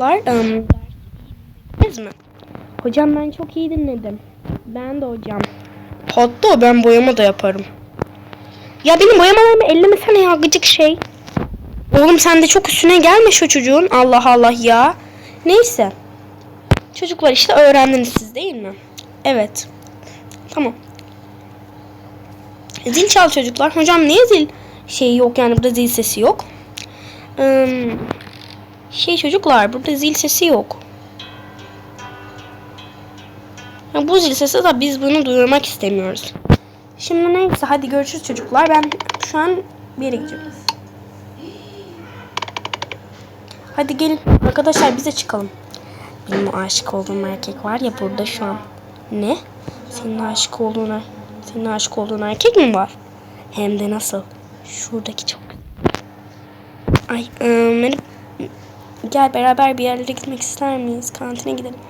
Um, ders mi? Hocam ben çok iyi dinledim. Ben de hocam. Hatta ben boyama da yaparım. Ya benim boyamalarımı ellemesene ya gıcık şey. Oğlum sen de çok üstüne gelme şu çocuğun. Allah Allah ya. Neyse. Çocuklar işte öğrendiniz siz değil mi? Evet. Tamam. Zil çal çocuklar. Hocam niye zil şey yok yani burada zil sesi yok? Im, şey çocuklar burada zil sesi yok. Ya bu zil sesi de biz bunu duyurmak istemiyoruz. Şimdi neyse hadi görüşürüz çocuklar. Ben şu an bir yere gidiyorum. Hadi gelin arkadaşlar bize çıkalım. Benim aşık olduğum erkek var ya burada şu an. Ne? Senin aşık olduğuna, senin aşık olduğun erkek mi var? Hem de nasıl? Şuradaki çok. Ay, ıı, benim... Gel beraber bir yerlere gitmek ister miyiz? Kantine gidelim.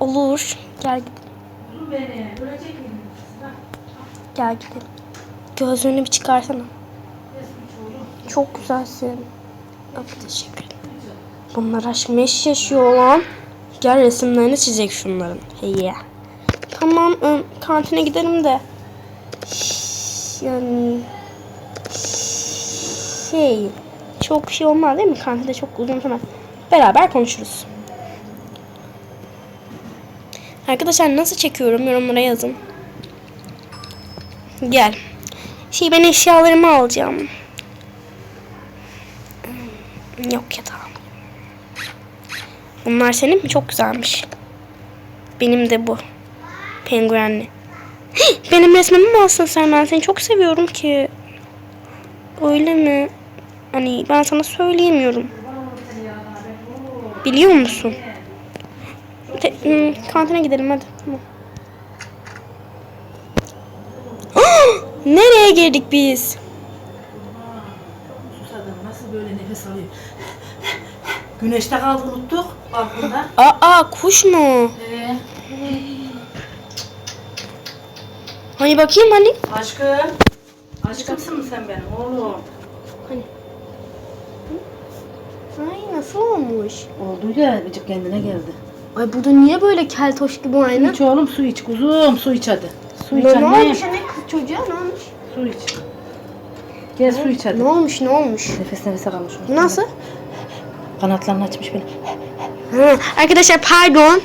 Olur. Gel. Gel gidelim. Gözlüğünü bir çıkarsana. Çok güzelsin. Bak teşekkür ederim. Bunlar aşk meş yaşıyor lan. Gel resimlerini çizecek şunların. Hey. Tamam ım, kantine gidelim de. Yani şey çok şey olmaz değil mi? Kantinde çok uzun sürer. Beraber konuşuruz. Arkadaşlar nasıl çekiyorum yorumlara yazın. Gel. Şey ben eşyalarımı alacağım. Yok ya tamam. Bunlar senin mi? Çok güzelmiş. Benim de bu. Penguenli. Benim resmimi mi alsın sen? Ben seni çok seviyorum ki. Öyle mi? Hani ben sana söyleyemiyorum. Biliyor musun? Te- hmm, kantine gidelim hadi. Tamam. Nereye girdik biz? Susadım. Nasıl böyle nefes alıyor? Güneşte kaldık unuttuk balkonda. Aa kuş mu? Ee, Hani bakayım hani. aşkım. Aşkımsın mı sen benim oğlum? Hani. Ay nasıl olmuş? Oldu ya gıcık kendine geldi. Ay burada niye böyle keltoş gibi aynı? İç oğlum su iç kuzum su iç hadi. Su iç Ne, ne anne. olmuş anne kız çocuğa ne olmuş? Su iç. Gel su iç hadi. Ne olmuş ne olmuş? Nefes nefese kalmış. Bu nasıl? Kanatlarını açmış böyle. Ha, arkadaşlar pardon.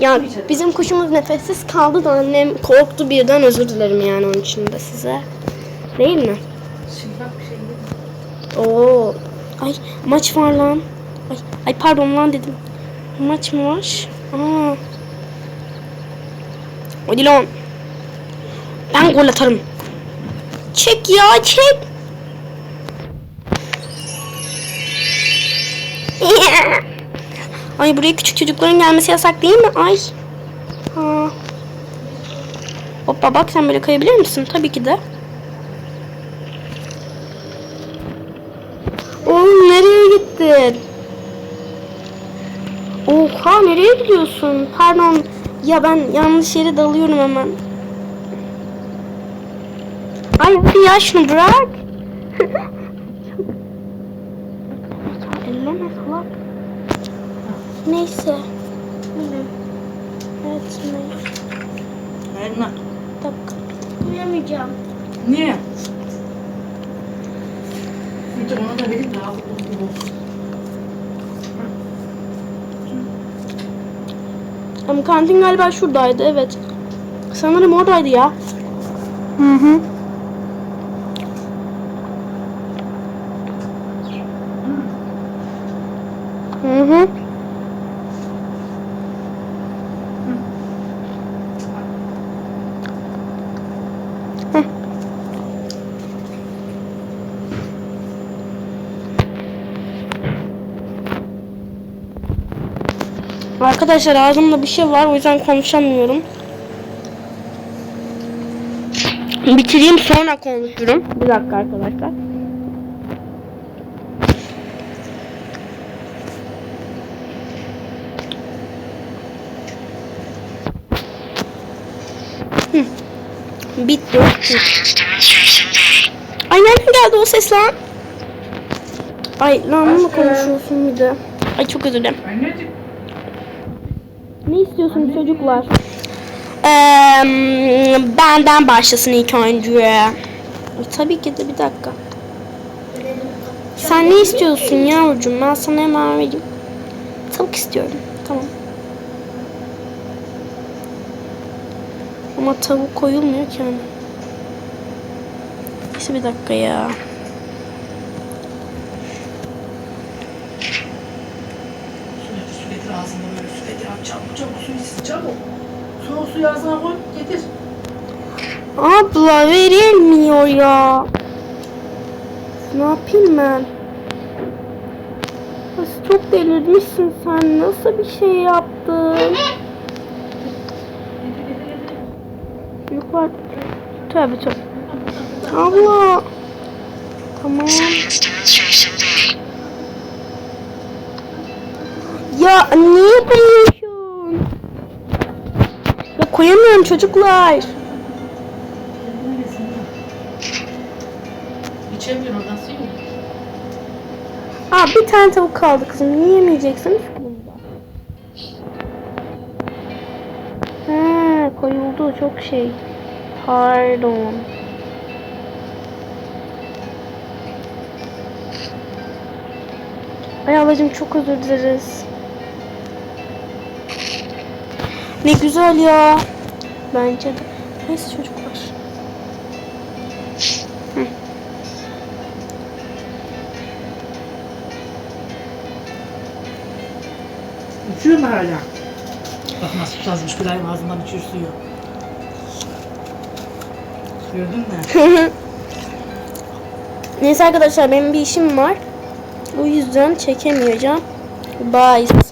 Ya bizim kuşumuz nefessiz kaldı da annem korktu birden özür dilerim yani onun için de size. Değil mi? Şimdi bak bir şey. Oo. Ay maç var lan. Ay, ay pardon lan dedim. Maç mı var? Aa. Hadi lan. Ben gol atarım. Çek ya çek. Ay buraya küçük çocukların gelmesi yasak değil mi? Ay. Ha. Hoppa bak sen böyle kayabilir misin? Tabii ki de. Oğlum nereye gittin? Oha nereye gidiyorsun? Pardon. Ya ben yanlış yere dalıyorum hemen. Ay hadi ya şunu bırak. Elleme salak. Neyse. Evet lan. Bir dakika. Uyuyamayacağım. Niye? Bir de onu da verip daha mutlu olsun. Ama kantin galiba şuradaydı evet. Sanırım oradaydı ya. Hı hı. Hı hı. Arkadaşlar ağzımda bir şey var o yüzden konuşamıyorum. Bitireyim sonra konuşurum. Bir dakika arkadaşlar. Hı. Bitti. Ay nereden geldi o ses lan? Ay lan mı konuşuyorsun bir de? Ay çok özür dilerim. Ne istiyorsunuz çocuklar? Eee, benden başlasın ilk önce. E, tabii ki de bir dakika. Sen ne istiyorsun yavrucuğum? Ben sana hemen vereyim. Tavuk istiyorum. Tamam. Ama tavuk koyulmuyor ki. Neyse bir dakika ya. Su getir, su getir ağzında böyle su getir. Abi Çabuk çabuk su içsin çabuk. Soğuk suyu ağzına koy getir. Abla verilmiyor ya. Ne yapayım ben? Nasıl çok delirmişsin sen. Nasıl bir şey yaptın? Yukarı. Tövbe tövbe. Abla. Tamam. Ya niye yapıyorsun? Ya koyamıyorum çocuklar. İçemiyor suyu mu? Aa bir tane tavuk kaldı kızım. Niye yemeyeceksin? He koyuldu çok şey. Pardon. Ay ablacığım çok özür dileriz. Ne güzel ya. Bence de. Neyse çocuklar. İçiyor mu hala? Bak nasıl susazmış Gülay'ın ağzından içiyor suyu. Gördün mü? Neyse arkadaşlar benim bir işim var. O yüzden çekemeyeceğim. Bye.